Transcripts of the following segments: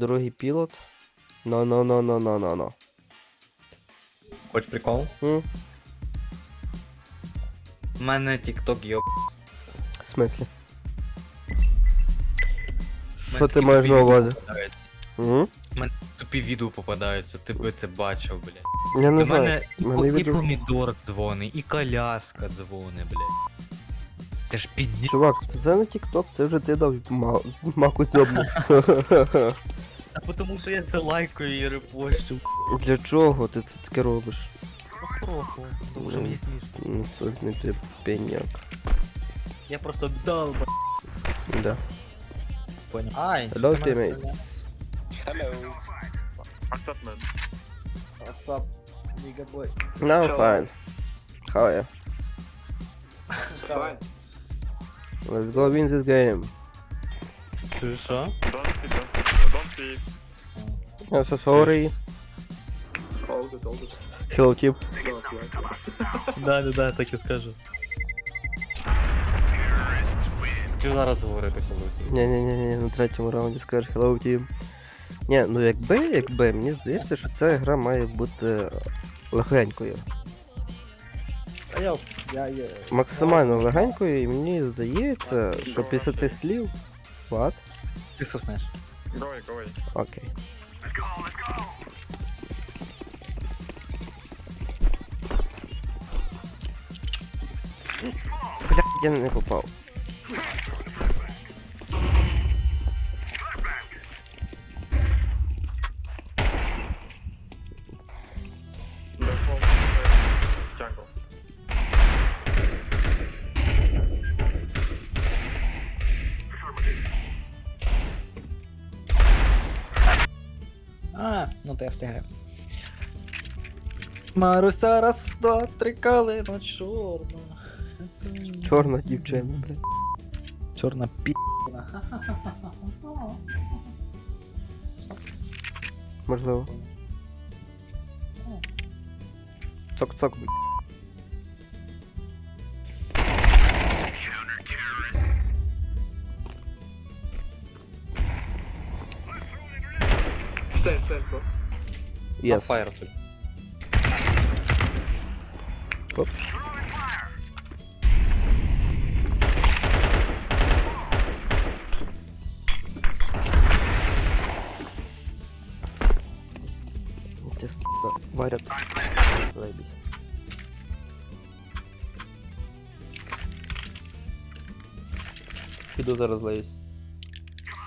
дорогий пілот. Но, но, но, но, но, но, но. Хоч прикол? М? У мене TikTok йоп. В смислі? У Що мене ти маєш на увазі? попадаються. М? Тупі відео попадаються, ти би це бачив, блядь. Я не До знаю. мене мене і відео- помідор дзвони, і коляска дзвони, блядь. Ти ж підні. Чувак, це, це не TikTok, це вже ти дав ма- маку дзьобну. А тому що я це лайкаю і репощу. Для чого ти це таке робиш? Похуй, тому що мені смішно. Ну, сольний ти пеняк. Я просто долба. Да. Понял. Ай, Hello, ти мене teammates. стріляв. What's up, man? What's up, nigga boy? No, fine. How are you? Fine. Let's go win this game. Ти що? Don't speak, don't Sorry. All good, all good. Hello. Don't. Да, да, да, так і скажу. Чи зараз говорити Hello, коли Ні-ні-ні, на третьому раунді скажеш hello, team. Ні, ну якби, якби, мені здається, що ця гра має бути легенькою. А я, я, я... Максимально легенькою, і мені здається, що після цих слів. What? Ти соснеш. Go away, go away. Окей. Бля, я не попав. Маруся раз, два, три калина чорна. Чорна дівчина, блядь. Чорна пі... Можливо. Цок-цок, блядь. Stairs, stairs, bro. Yes. Оп. Сука варять. Заебись. Піду зараз леюсь.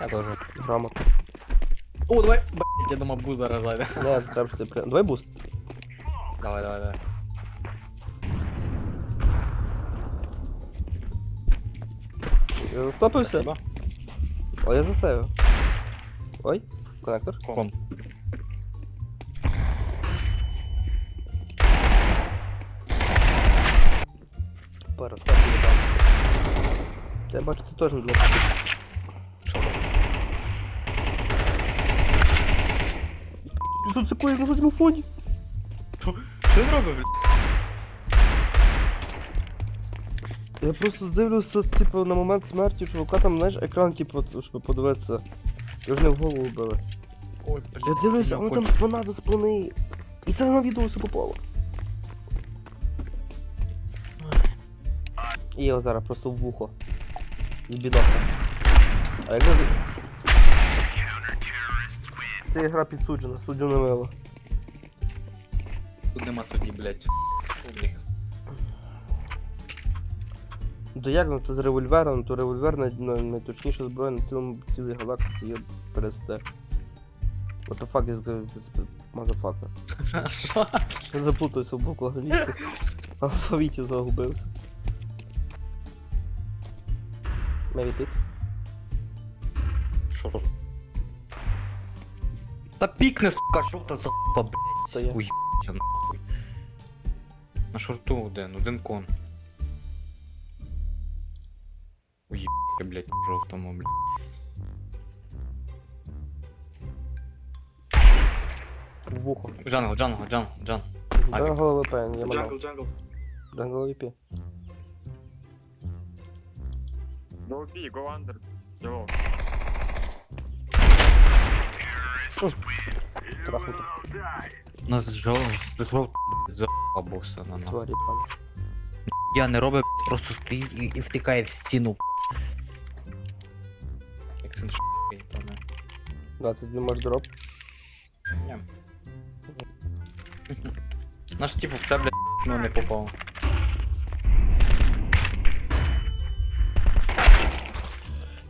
Я теж. Грамотно. О, давай! Блять, я думав, був зараз зайде. Не, треба, що ти при... Давай буст. Давай, давай, давай. Я Застопився? Спасибо. О, я засейвив. Ой, коннектор. Ком. Ставки додам. Я бачу, ти теж не для Що це коїв на задньому фоні? Що він робить, блядь? Я просто дивлюся, типу, на момент смерті чувака там, знаєш, екран, типу, щоб подивитися. Його не в голову вбили. Ой, блядь. Я дивлюся, а воно там спина до спини. І це на відео все попало. І його зараз просто в вухо. З бідока. А як же... Це гра підсуджена, суддю не мило. Тут нема судді, блядь. Публік. То як ну то з револьвером, то револьвер най- най- найточніша зброя на цілому цілій галактиці є пересте. What the fuck is to motherfucker? Заплутався в буквах англійських. В алфавіті загубився. Тут. Що? Та пікне, сука, що та за хуйня, блядь. Це я. Нахуй. На шорту один, один кон. Уйбся, блядь, в жовтому, блядь. В вухо. Джангл, джангл, джангл, джангл. Авік. Джангл VPN, я. Jungle, jungle. Джангл VP. Go B, go under. Yo. Трахнути. У нас жов... жов... за боса на нас. Тварі пан. Я не робить, просто стоїть і, і втикає в стіну. Як це не пам'ятаю. Да, ти думаєш дроп. Ні. Наш типу в тебе ну, не попав.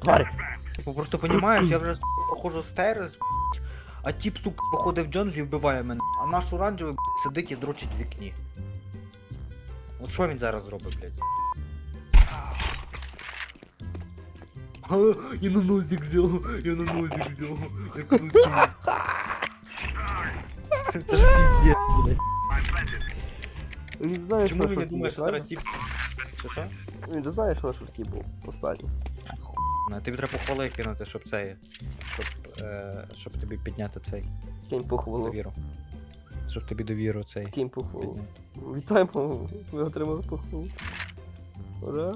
Тварь! Типу, просто понімаєш, я вже с**, проходжу стерес, а тіп, сука, походить в джунглі і вбиває мене, а наш оранжевий б**, сидить і дрочить в вікні. От що він зараз зробить, блядь? А, я на нозик взяв, я на нозик взяв. Це, це ж піздець, блядь. Він не знає, Чому що він не думає, що правильно? тіп... Що що? Він не знає, що шорті був останній. Ну, тобі треба похвали кинути, щоб цей. Щоб, е, щоб тобі підняти цей Кінь похвалу. довіру. Щоб тобі довіру цей. Кінь похвалу. підняти. Вітаємо, ви отримали похвалу. Ура!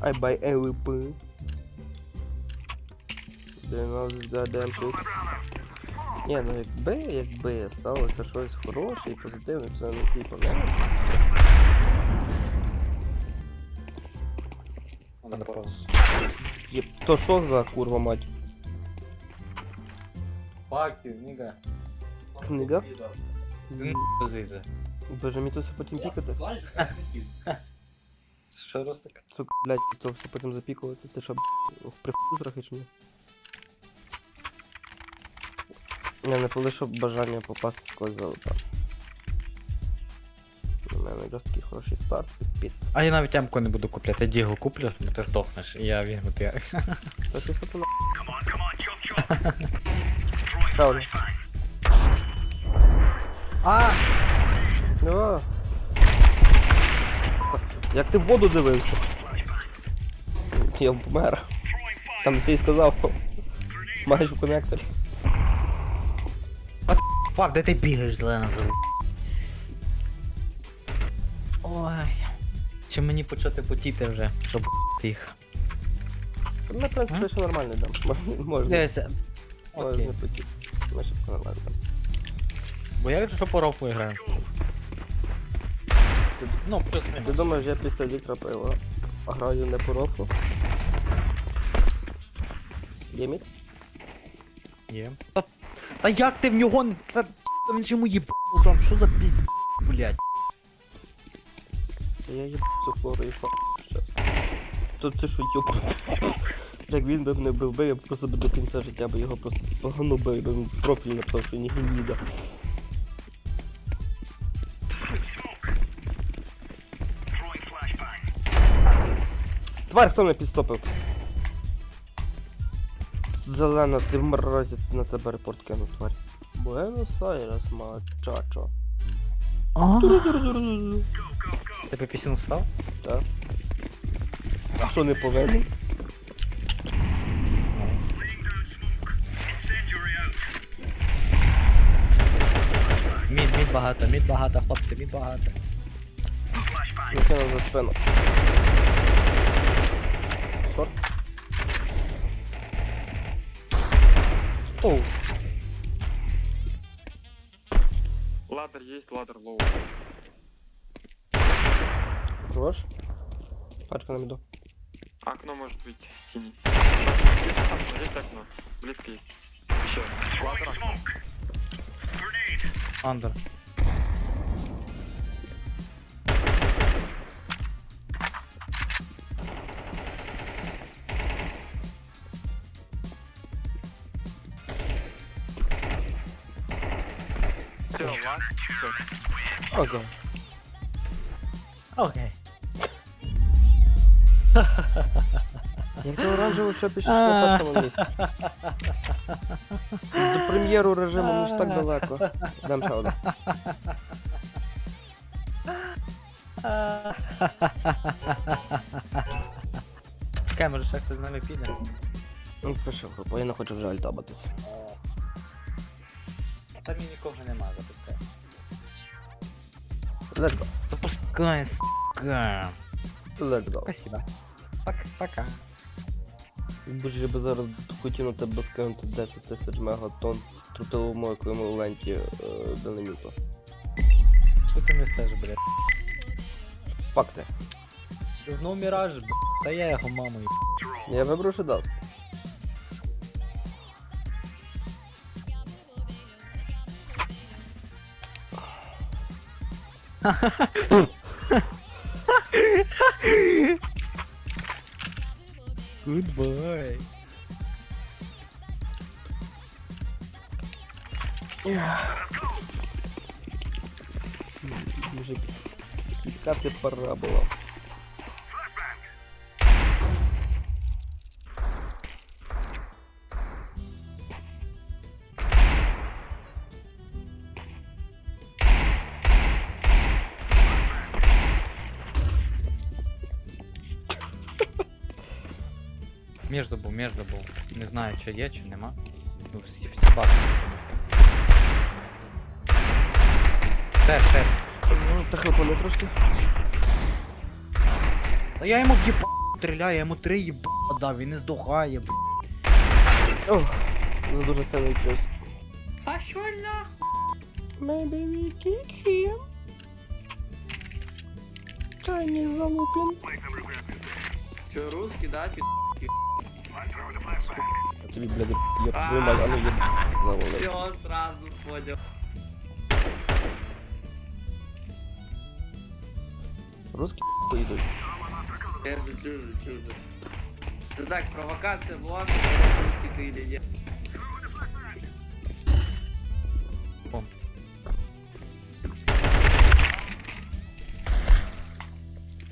I buy shit. Ні, ну якби, якби сталося щось хороше і позитивне, це не типу, не? Надо паузу. Єп, то що за курва мать? You, ніга. Книга? Ти звідси. Боже, мені то все потім пікати. Що раз так? Сука, блядь, то все потім запікувати. Ти що, б**, в прихуй трохи чи ні? Я не полишу бажання попасти сквозь золота. У якраз такий хороший старт під. А я навіть ямку не буду купляти, я дігу куплю, бо ти здохнеш, і я візьму ти. Та ти що ти на... Ще. А! О! Як ти в воду дивився? Я помер. Там ти сказав. Маєш в коннекторі. Фак, де ти бігаєш, зелена зелена? Ой. Чи мені почати потіти вже, щоб їх? Ми, в принципі, ще нормально йдемо. Можна, можна, Дивися. Окей. можна потіти. Ми ще нормально йдемо. Бо я що по рофу граю. Ти, Ну, плюс ти думаєш, я після літра пива граю не по рофлу? Є мід? Є. Та, та як ти в нього. Та, та він ж йому їбав там, що за пізд... блядь. Я їб цю хлору і фа ще. Тут ти що йоп. Як він би мене бив би, я б просто би до кінця життя би його просто погнубив, би він в профіль написав, що ні гніда. Тварь, хто мене підстопив? Зелена, ти в мразі, на тебе репорт кинув, тварь. Буенос-Айрес, мачачо. А? Тебе пісню встав? Так. А що не повинен? Мід, мід багато, мід багато, хлопці, мід багато. Не за спину. Шорт. Оу. Ладер есть, ладер лоу. Хорош. Пачка на миду. Окно может быть синий. Есть окно. Близко есть. Еще. Ладер окно. Андер. Все, лад. Окей. Окей. Як ти оранжево ще на першому місці. До прем'єру режиму ми ж так далеко. Дам ще один. Чекай, може ще хтось з нами піде? Ну, пиши в групу, я не хочу вже альтабатися. Там і нікого нема запускай. Let's go. Запускай, сука. Let's go. Спасибо. Пока. Боже, я би зараз хотів на тебе скинути 10 тисяч мегатон тротиловому еквіваленті е, динаміту. Що ти несеш, блядь? Факти. Знов міраж, блядь. Та я його мамою. Я вибрав, що дасть. Goodbye. как ты пора була. Между був, був. Не знаю, чи є, чи нема. Ну, всі, всі бачать. Тер, тер. Ну, та хлопане трошки. Та я йому в'єба стріляю, я йому три їба дав, він не здохає, блядь. О, це дуже сильний плюс. Пошел нахуй. Maybe we kick him. Chinese залупин. Че, русский, да? пи***? А тобі, блядь, я твою мать, а ну є завалив. Все, сразу понял. Русські поїдуть. Я же чужу, чужу. Да так, провокация была, русский ты или нет?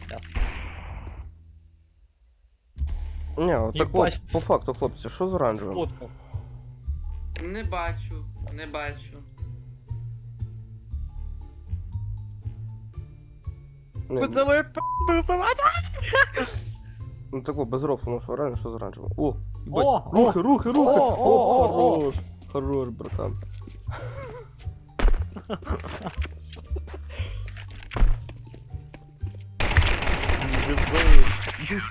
Ясно. Ні, от так от, по факту, хлопці, що з оранжевим? Сфоткав. Не бачу, не бачу. Ні, Поцілуй пизду ну так от, без рофу, ну що оранжевим, що з оранжевим? О, їбать, О, рухи, о, рухи, рухи! о, о, о, о. хорош, хорош, братан.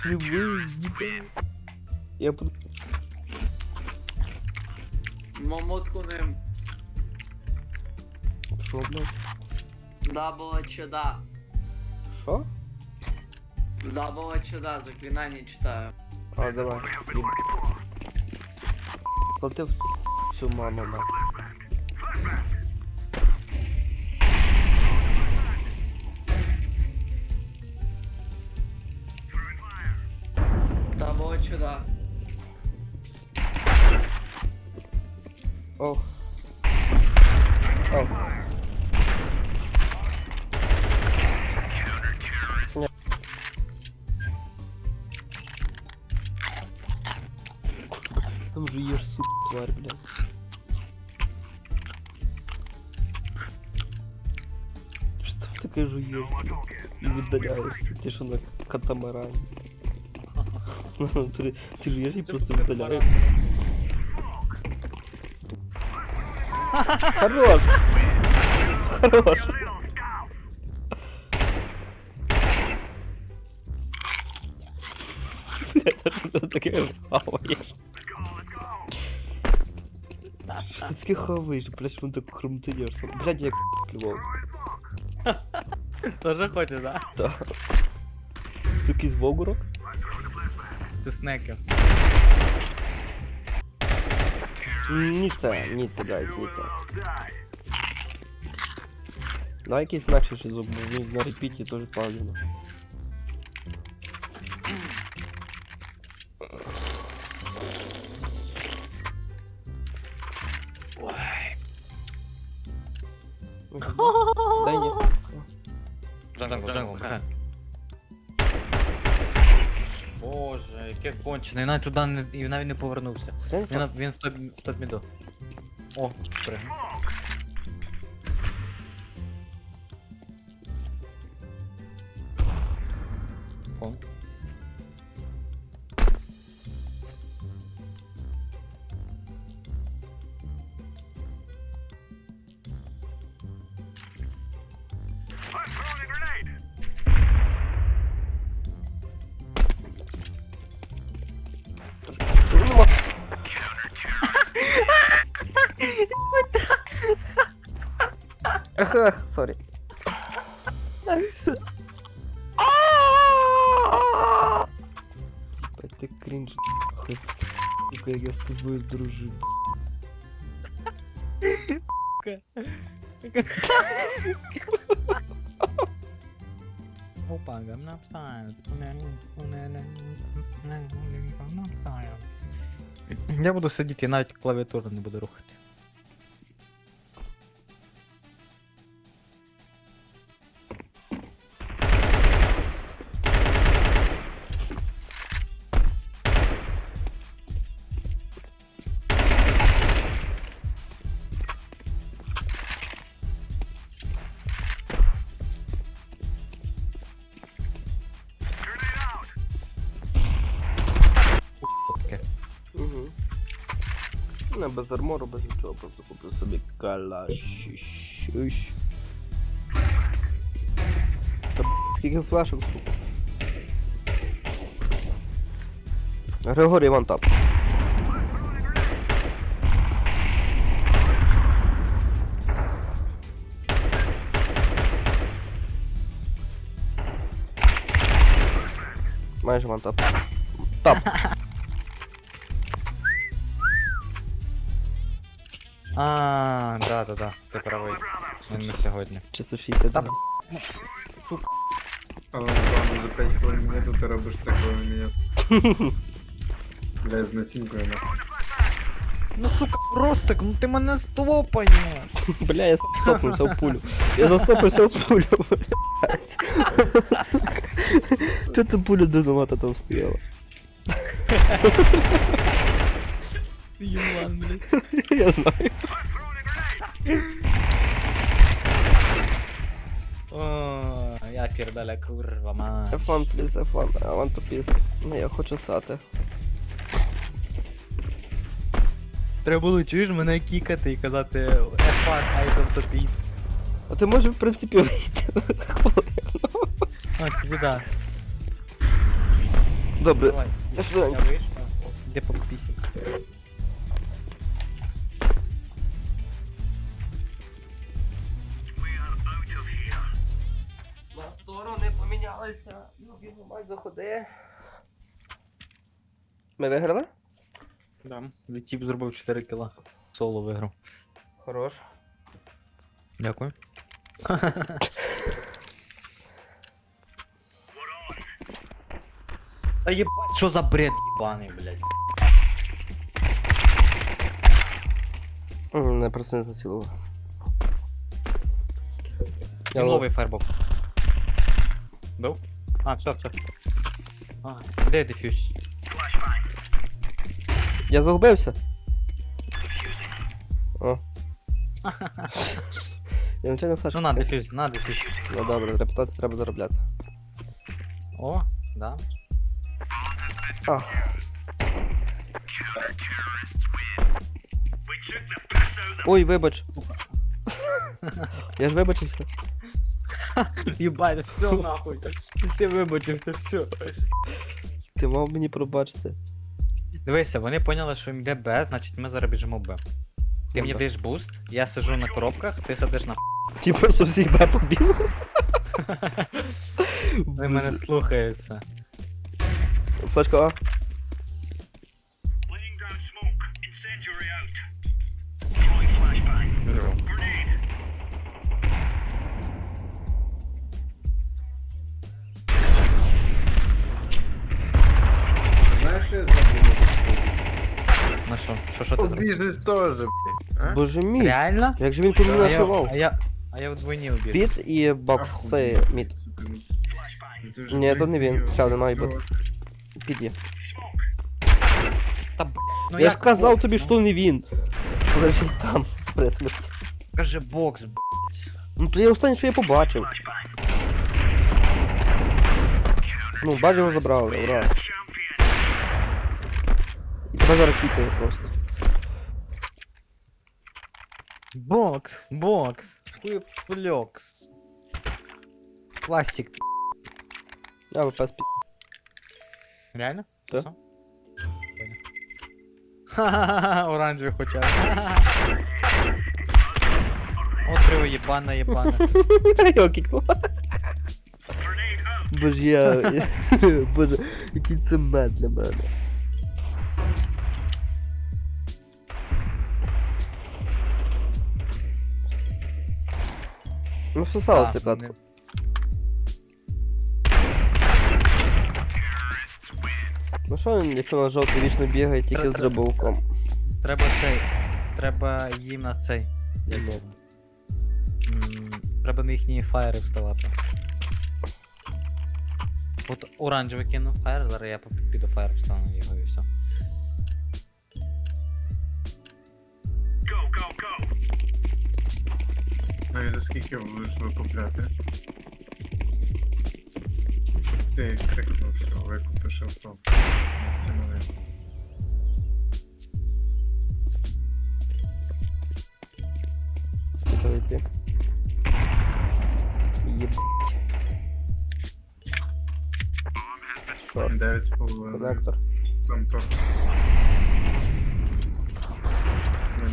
Їбать. Я буду... Мамотку ним. Що, блядь? Да, было чуда. Що? Да, было чуда, заклинание читаю. А, давай. Платив цю маму, на. ти таке жуєш, блядь? І віддаляєшся, ти що на катамарані. ти, ти жуєш і просто віддаляєшся. Хорош! Хорош! Блядь, що ти таке хаваєш? Що ти таке хаваєш? Блядь, що ти так хрумтинешся? Блядь, як плював. Тоже хочеш, да? Та. Це якийсь вогурок? Це снекер. Ні це, ні це, гайс, ні це. На якийсь знак звук, зуб, на репіті теж погано. Кончене, навіть туди не, і навіть не повернувся. Він, він в топ, в топ міду. О, пригнув. Сорі. Крінж, нахуй, сука, я з тобою дружу. Опа, Gangnam Style. Я буду сидіти і навіть клавіатуру не буду рухати. Не без армору, без нічого, просто куплю собі калаш. Та скільки флешок, сука. Григорій вон там. Майже вон тап. А, да, да, да, ти правий. Він не сьогодні. Чисто 60. Та, Але ладно, за 5 хвилин минуту ти робиш 3 хвилини ні. Бля, з націнкою нахуй. Ну сука, Ростик, ну ти мене стопаєш. Бля, я застопнувся в пулю. Я застопився в пулю, блядь. Чого ти пуля динамата там стояла? Ти юлан, блядь. Я знаю. О, я пірдаля курва, мать. F1, please, F1. I want to piss. Ну, я хочу сати. Треба було, чуєш, мене кікати і казати F1, I don't to peace. А ти можеш, в принципі, вийти. А, це біда. Добре. Давай, Я швиденько. Де по заходи. Ми виграли? Да. Тіп зробив 4 кіла. Соло виграв. Хорош. Дякую. Та єбать, що за бред єбаний, блядь. Не просто не зацілував. Новий фербок. Бив? А, все, все. А, де дефюз? Я загубився. О. Я нічого не Ну Саша. на дефюз, на дефюз. Ну добре, репутацію треба заробляти. О, да. А. Ой, вибач. Я ж вибачився. Єбать, все нахуй. Ти вибачився, все. Ти мав мені пробачити. Дивися, вони поняли, що йде Б, значить ми зараз біжимо Б. Ти мені даєш буст, я сижу на коробках, ти сидиш на Ті просто всіх бе побіг. Вони мене слухаються. Флешка А. Обіжиш теж, блядь. А? Боже мій. Реально? Як же він мені А я, а я, а я вдвойні убіг. Піт і бокси Ахуєть, мід. Ні, то не він. серйозно. Ще один має бути. Піт є. Та, б... ну Я як сказав бокс, тобі, ну? що не він. Лежить там, при смерті. Каже бокс, б... Ну то я останнє, що я побачив. Ну, бач його забрали, ура. І тебе зараз кікає просто. Бокс, бокс, хуйфлёкс. Пластик. Я ВП спі... Реально? Да. Все? Понял. Ха-ха-ха, оранжевый хоча. Отриво єбана, єбана. Його кікнуло. Боже, я... я- Боже, який це мед для мене. Ну, всосало Так, цю Ну що він, якщо на жовтий вічно бігає тільки з тре- Треба цей. Треба їм на цей. Треба на їхні фаєри вставати. От оранжевий кинув фаєр, зараз я піду фаєр встану його і все. Ну і за скільки будеш викупляти? Ти крикнув, що викупиш авто. Це новин. Куди йти? Шорт. Дев'ять з половиною. Коннектор. Там торт.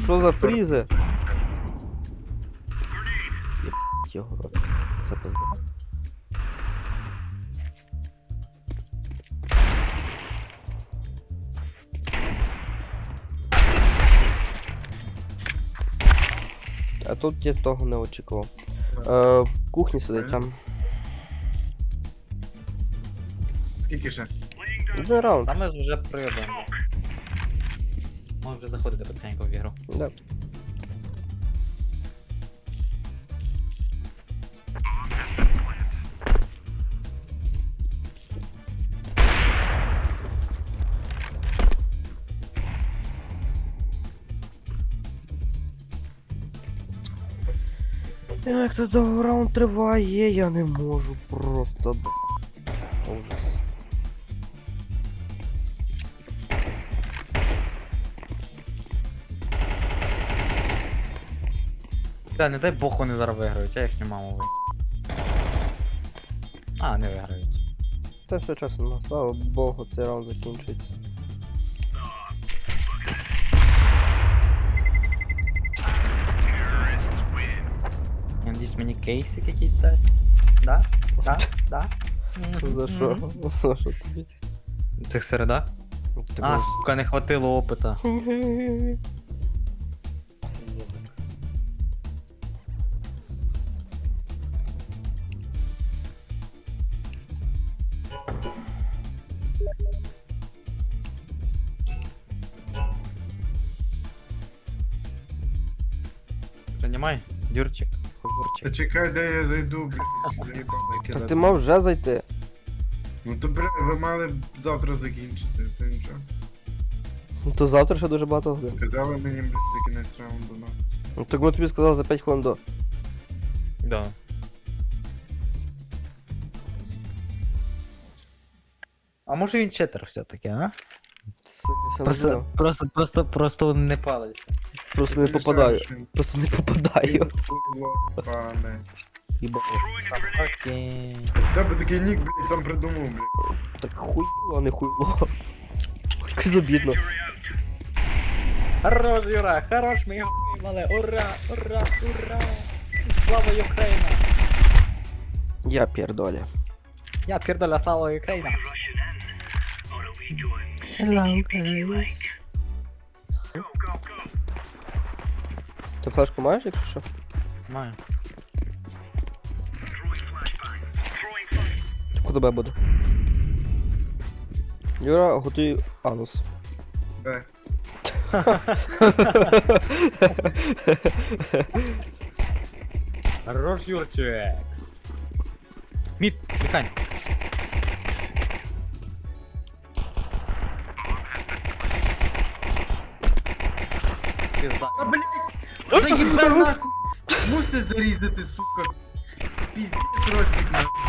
Що за фрізи? Його рот. Це пизда. А тут я того не очікував. Е, в кухні сидить там. Скільки ще? Один раунд. Та ми ж вже приїдемо. Можна вже заходити потихеньку в ігру. Да. Як то довго раунд триває, я не можу просто. б- Ужас. Та, не дай Бог вони зараз виграють, я їхню маму ви. А, не виграють. Та все часу нема. Слава Богу, цей раунд закінчується. Кейсик якийсь дасть. Да? Да? Да? За що? За що тобі? Цих середа? А, сука, не хватило опита. Приймай, Дюрчик, Та чекай, де я зайду, блядь. заїбаний Та кидати. ти мав вже зайти. Ну то, бля, ви мали б завтра закінчити, то нічого. Ну то завтра ще дуже багато годин. Сказали мені, блядь, за кінець раунду, ну. Ну так ми тобі сказали за 5 хвилин до. Да. А може він читер все-таки, а? Сука, Просто, просто, просто, просто не палиться. Просто не попадаю. Просто не попадаю. Пане. Окей. В тебе такий нік, блядь, сам придумав, блядь. Так хуйло, а не хуйло. Ой, Якось обідно. Хорош, Юра, хорош, ми його вимали. Ура, ура, ура. Слава Україна! Я пердолі. Я пірдоля, слава Україна! Ти флешку маєш, якщо що? Маю. Куди тебе буде? Юра, готуй анус. Де? Хорош, Юрчик! Мід, тікань. Пізда. А, блядь! Заїбав нахуй! Мусить зарізати, сука! Піздець, Ростик, нахуй.